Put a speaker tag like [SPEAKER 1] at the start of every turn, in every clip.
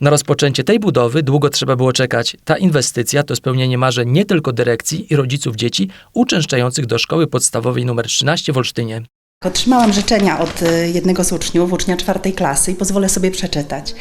[SPEAKER 1] Na rozpoczęcie tej budowy długo trzeba było czekać. Ta inwestycja to spełnienie marzeń nie tylko dyrekcji i rodziców dzieci uczęszczających do szkoły podstawowej nr 13 w Olsztynie.
[SPEAKER 2] Otrzymałam życzenia od y, jednego z uczniów, ucznia czwartej klasy i pozwolę sobie przeczytać.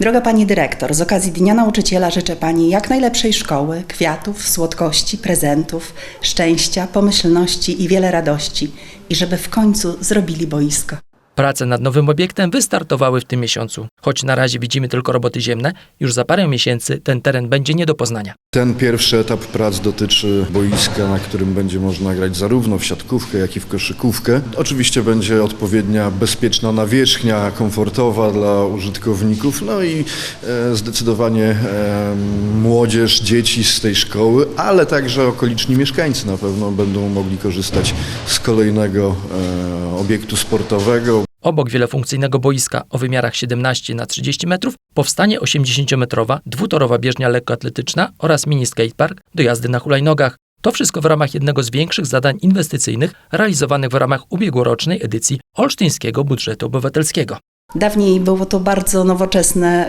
[SPEAKER 2] Droga Pani Dyrektor, z okazji Dnia Nauczyciela życzę Pani jak najlepszej szkoły, kwiatów, słodkości, prezentów, szczęścia, pomyślności i wiele radości. I żeby w końcu zrobili boisko.
[SPEAKER 1] Prace nad nowym obiektem wystartowały w tym miesiącu. Choć na razie widzimy tylko roboty ziemne, już za parę miesięcy ten teren będzie nie do poznania.
[SPEAKER 3] Ten pierwszy etap prac dotyczy boiska, na którym będzie można grać zarówno w siatkówkę, jak i w koszykówkę. Oczywiście będzie odpowiednia, bezpieczna nawierzchnia, komfortowa dla użytkowników, no i e, zdecydowanie e, młodzież, dzieci z tej szkoły, ale także okoliczni mieszkańcy na pewno będą mogli korzystać z kolejnego e, obiektu sportowego.
[SPEAKER 1] Obok wielofunkcyjnego boiska o wymiarach 17 na 30 metrów powstanie 80-metrowa dwutorowa bieżnia lekkoatletyczna oraz mini skatepark do jazdy na hulajnogach. To wszystko w ramach jednego z większych zadań inwestycyjnych realizowanych w ramach ubiegłorocznej edycji Olsztyńskiego Budżetu Obywatelskiego.
[SPEAKER 2] Dawniej było to bardzo nowoczesne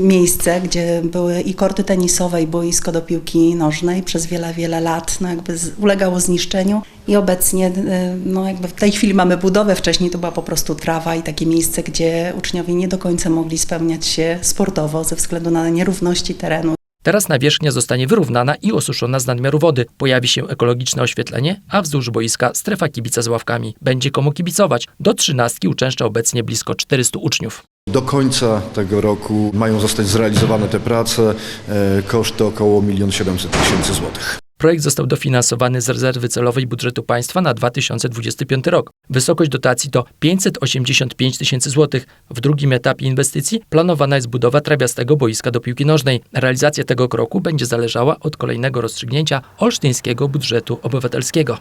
[SPEAKER 2] miejsce, gdzie były i korty tenisowe, i boisko do piłki nożnej. Przez wiele, wiele lat no jakby ulegało zniszczeniu i obecnie no jakby w tej chwili mamy budowę, wcześniej to była po prostu trawa i takie miejsce, gdzie uczniowie nie do końca mogli spełniać się sportowo ze względu na nierówności terenu.
[SPEAKER 1] Teraz nawierzchnia zostanie wyrównana i osuszona z nadmiaru wody. Pojawi się ekologiczne oświetlenie, a wzdłuż boiska strefa kibica z ławkami. Będzie komu kibicować. Do trzynastki uczęszcza obecnie blisko 400 uczniów.
[SPEAKER 3] Do końca tego roku mają zostać zrealizowane te prace, e, koszty około 1 700 tysięcy złotych.
[SPEAKER 1] Projekt został dofinansowany z rezerwy celowej budżetu państwa na 2025 rok. Wysokość dotacji to 585 tysięcy złotych. W drugim etapie inwestycji planowana jest budowa trawiastego boiska do piłki nożnej. Realizacja tego kroku będzie zależała od kolejnego rozstrzygnięcia olsztyńskiego budżetu obywatelskiego.